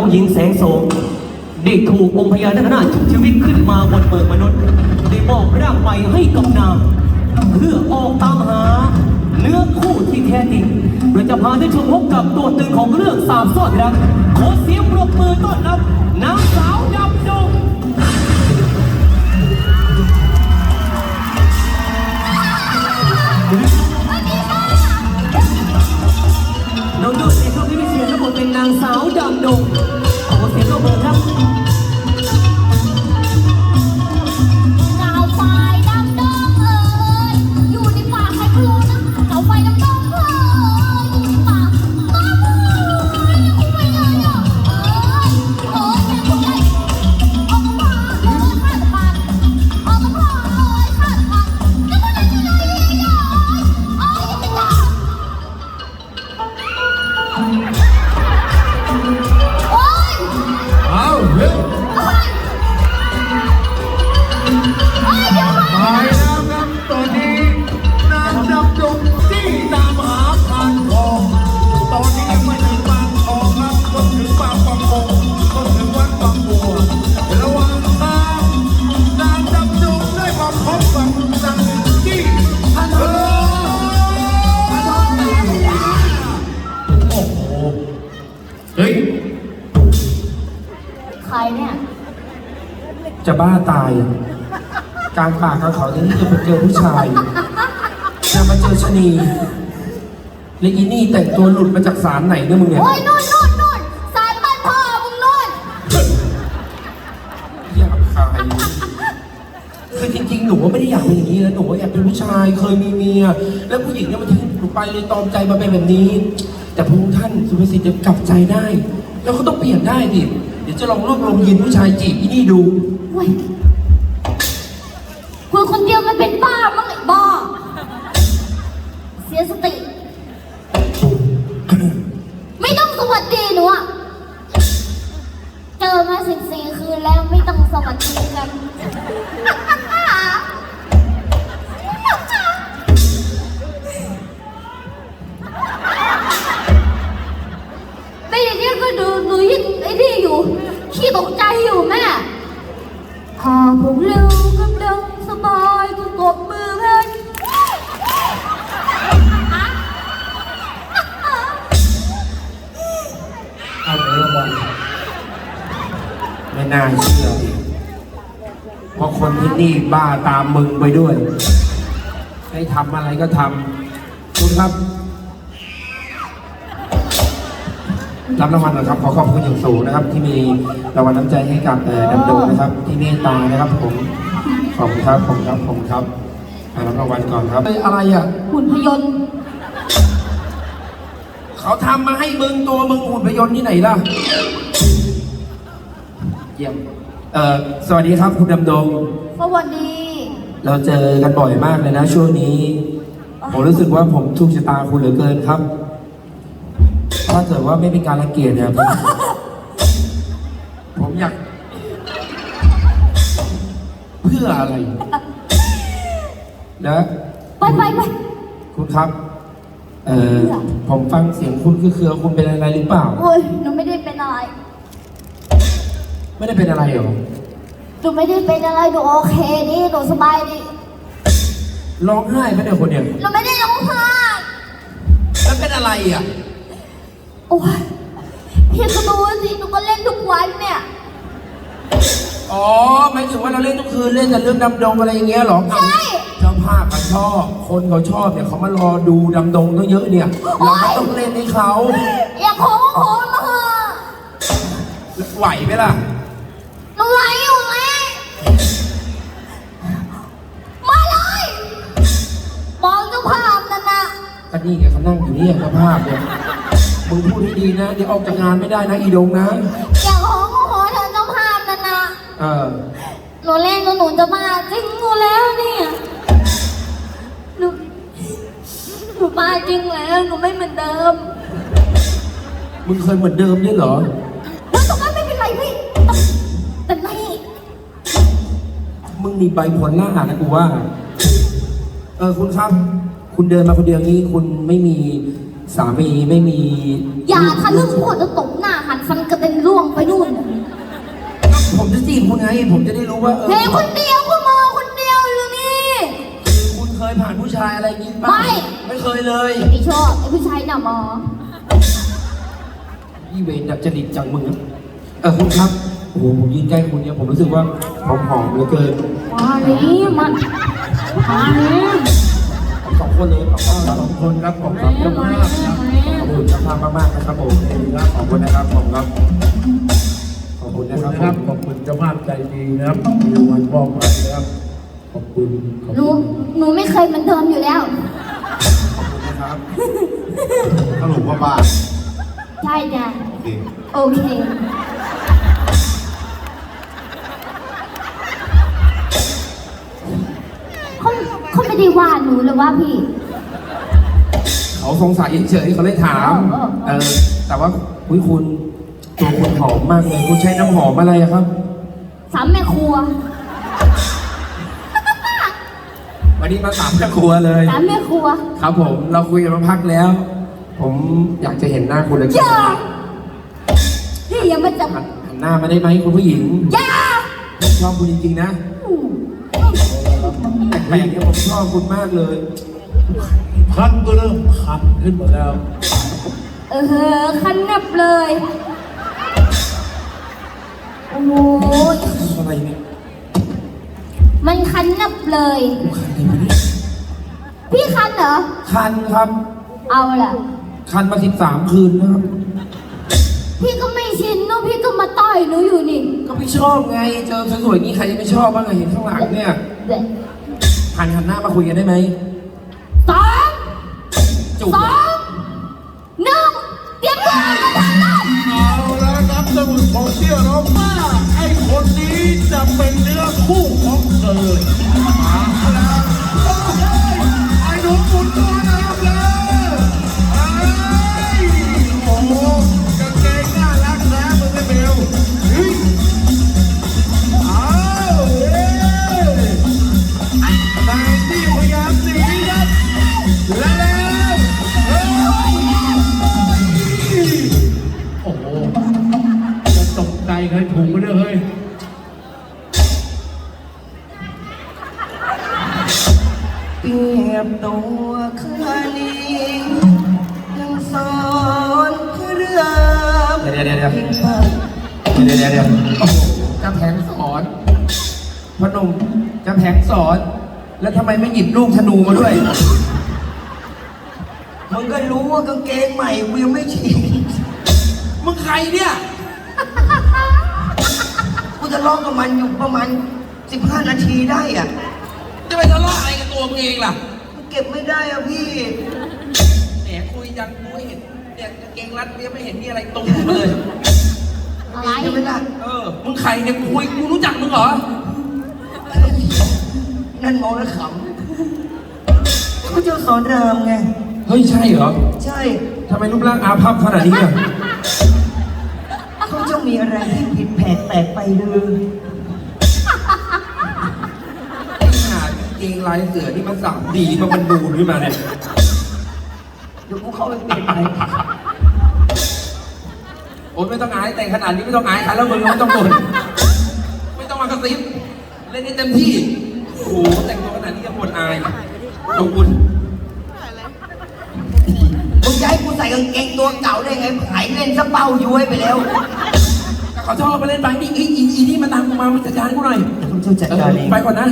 องค์หญิงแสงโสมได้ถูกองค์พญานาคราชชุบชีวิตขึ้นมาบนเบิกมนุษย์ ได้มอบร่างใหม่ให้กับนางเพื่อออกตามหา เนื้อคู่ที่แท้จริงโดยจะพาท่านชมพบกับตัวตึงของเรื่องสามซ่อนรักขอเสียงปรบมือต้อนรับนางสาวดา ฮ้ย ใครเนี่ย จะบ้าตายอะกลางป่ากลางเขาที่นี่จะไปเจอผู้ชายจะมาเจอชะนีแล้วอีนี่แต่งตัวหลุดมาจากศาลไหนเนี่ยมึงเนี่ยโอ้ยนู่นนู่นนู่นสารบ้านพ่อมึงนู่นอยากขายคือจริงๆ หนูว่าไม่ได้อยากเป็นอย่างนี้นะหนูว่าอยากเป็นผู้ชายเคยมีเมีย แล้วผู้หญิงเนี่ยมาทิ้ง หนูไปเลยตอมใจมาเป็นแบบนี้ แต่พระองค์ท่านสุภสิทธิ์จะกลับใจได้ แล้วเขาต้องเปลี่ยนได้ดิเดี๋ยวจะลองรวบรวมยินผู้ชายจีบอีนี่ดู เว้ยคุยคนเดียวมันเป็นบ้ามั้งไอ้บ้า เสียสติ ไม่ต้องสวัสดีหนูอะเจอมาสิบสี่คืนแล้วไม่ต้องสวัสดีกัน อ้นี่อยู่ ขี้ตกใจอยู่แม่หาผมเร็วกำลังสบายก็กดมือเพนเอาเนื้อบอลไม่น่าเชื่อเพราะคนที่นี่บ้าตามมึงไปด้วย ให้ทำอะไรก็ทำคุณครับ รับรางวัลหนะครับขอขอบคุณอย่างสูงนะครับ ที่มีรางวัลน้ำใจให้กับเอ่อดำดงนะครับ ที่เมตตานะครับผมขอบคุณครับผมครับผมครับอ่ารับรางวัลก่อนครับเอ้ยอะไรอะหุ่นพยนต์เขาทำมาให้มึงตัวมึงหุ่นพยนต์ที่ไหนล่ะเยี่ยมเอ่อสวัสดีครับคุณดำดงสวัสดี เราเจอกันบ่อยมากเลยนะช่วงนี้ ผมรู้สึกว่าผมถูกชะตาคุณเหลือเกินครับ ถ้าเกิดว่าไม่เป็นการรังเกียจเนี่ยผมผมอยาก เพื่ออะไรแล้วไปไปไปคุณครับ เอ่อ ผมฟังเสียงคุณคือเครือคุณเป็นอะไรหรือเปล่า โอ้ยหนูไม่ได้เป็นอะไร ไม่ได้เป็นอะไรหรอ หนูไม่ได้เป็นอะไร หนูโอเคดีหนูสบายดี ร้องไห้ไหมเนี่ยคนเนี่ย หนูไม่ได้ร้องไห้แล้วเป็นอะไรอะ โอ้ยพี่ก็ดูสิหนูก็เล่นทุกวันเนี่ย อ๋อหมายถึงว่าเราเล่นทุกคืนเล่นแต่เรื่องดำดงอะไรอย่างเงี้ยเหรอใช่เจ้าภาพเขาชอบ คนเขาชอบเนี่ยเขามารอดูดำดงตั้งเยอะเนี่ยเราก็ต้องเล่นให้เขาอยากโค้งโค้งมาเถอะไหวไหมล่ะหนูไหวอยู่ไหมมาเลยบอกเจ้าภาพนั่นนะก็นี่ไงเขานั่งอยู่เนี่ยเจ้าภาพเนี่ย มึงพูดให้ดีนะ เดี๋ยวออกจากงานไม่ได้นะอีดงนะ อยากโค้งโค้งเธอเจ้าภาพนั่นนะ เออ หนูเล่นกับหนูจะมาจริงหนูแล้วเนี่ยหนูหนูมาจริงแล้วหนูไม่เหมือนเดิมมึงเคยเหมือนเดิมด้วยเหรอ แล้วตรงนั้นไม่เป็นไรพี่แต่ไม่มึงมีใบผลล่านะกูว่า เออคุณครับ คุณเดินมาคนเดียวนี้ คุณไม่มี สามีไม่มีอย่าทะลึ่งพูดแล้วตบหน้าหันฟันกระเด็นร่วงไปคุณไง ผมจะได้รู้ว่าเออเฮ้ยคนเดียวคุณมองคนเดียวอยู่นี่คุณเคยผ่านผู้ชายอะไรอย่างงี้ป่ะไม่ ไม่เคยเลยไอชอบไอผู้ชายหน่ะหมอยี่เวนดับจริตจังมึงอะเออคุณครับโอ้โหผมยืนใกล้คุณเนี่ยผมรู้สึกว่าหอมหอมๆเหลือเกิน มานี่มามานี่ผมสอง คนเลยขอบคุณสองคนครับขอบคุณเจ้าภาพครับขอบคุณเจ้าภาพมากๆนะครับผมขอบคุณนะครับขอบคุณครับขอบคุณขอบนะคุณนะครับขอบคุณเจ้าภาพใจดีนะครับมีรางวัลมอบให้นะครับขอบคุณขอบหนูคุณหนูไม่เคยเหมือนเดิมอยู่แล้ว นะครับสรุปว่าบ้าใช่จ้ะโอเค โอเค ไม่ได้ว่าหนูหรือว่าพี่ เขาสงสัยเฉยๆเขาเลยถามเออเออ แต่ว่าคุยคุณตัวคุณหอมมากเลยคุณใช้น้ำหอมอะไรอะครับ สามแม่ครัว วันนี้มาสามแม่ครัวเลย สามแม่ครัว ครับผม เราคุยกันมาพักแล้ว ผมอยากจะเห็นหน้าคุณเลยอย่าพี่อย่ามาจับหันหันหน้ามาได้ไหมคุณผู้หญิงอย่าผมชอบคุณจริงๆนะ แปลกๆเนี่ยผมชอบคุณมากเลย คันก็เริ่มคันขึ้นมาแล้ว เออคันนับเลย โอ้โหอะไรเนี่ยมันคันนับเลยคันอะไรมาเนี่ยพี่คันเหรอ คันครับ เอาล่ะ คันมาสิบสามคืนนะครับ พี่ก็ไม่ชินเนอะพี่ก็มา ต่อยหนูอยู่นี่ก็ไม่ชอบไง เจอสวยๆอย่างนี้ใครจะไม่ชอบบ้างอะเห็นข้างหลังเนี่ยเด็ดหันหันหน้ามาคุยกันได้ไหมสองจูบสองหนึ่งเตรียมตัวกันมาทำเลยเอาละครับสมุนผมเชื่อแล้วว่าไอ้คนนี้จะเป็นเนื้อคู่ของเธอมาแล้ว ตัวคืนนี้ยังสอนเรื่องเดี๋ยวเดี๋ยวเดี๋ยวพิมพ์มาเดี๋ยวเดี๋ยวเดี๋ยวโอ้โหจะแผงสอนพนมจะแผงสอน แล้วทำไมไม่หยิบลูกธนูมาด้วย มึงก็รู้ว่ากางเกงใหม่กูยังไม่ฉีกมึงใครเนี่ยกูจะลอกกับมันอยู่ประมาณ 15 นาทีได้อะ จะไปทะเลาะอะไรกับตัวมึงเองล่ะกู เก็บไม่ได้อะพี่ แหมคุยจังกูไม่เห็นเนี่ยกางเกงรัดเนี่ยไม่เห็นมีอะไรตรงมาเลย อะไร ใช่ไหมล่ะเออ มึงใครเนี่ยกูคุยกูรู้จักมึงเหรอ นั่นมองแล้วขำเขาเจ้าสอนรามไง เฮ้ยใช่เหรอใช่ ทำไมรูปร่างอาภัพขนาดนี้อะเขาเจ้ามีอะไรที่ผิดแผกแปลกไปเลย ลายเสือที่มันสับดีมันมันดูขึ้นมาเนี่ยเดี๋ยวกูเข้าไปเปลี่ยนไปโอ๊ยไม่ต้องอายแต่งขนาดนี้ไม่ต้องอายใครแล้วมึงไม่ต้องบ่นไม่ต้องมากระซิบเล่นให้เต็มที่โอ้โหแต่งตัวขนาดนี้จะบ่นอายขอบคุณมึงจะให้กูใส่กางเกงตัวเก่าได้ไงไอ้เล่นสะเป้าย้วยไปแล้วขอชอบไปเล่นไปนี่อีอีอีนี่มาตามกูมามาจัดการกูหน่อย ผมช่วยจัดการเอง ไปก่อนนะ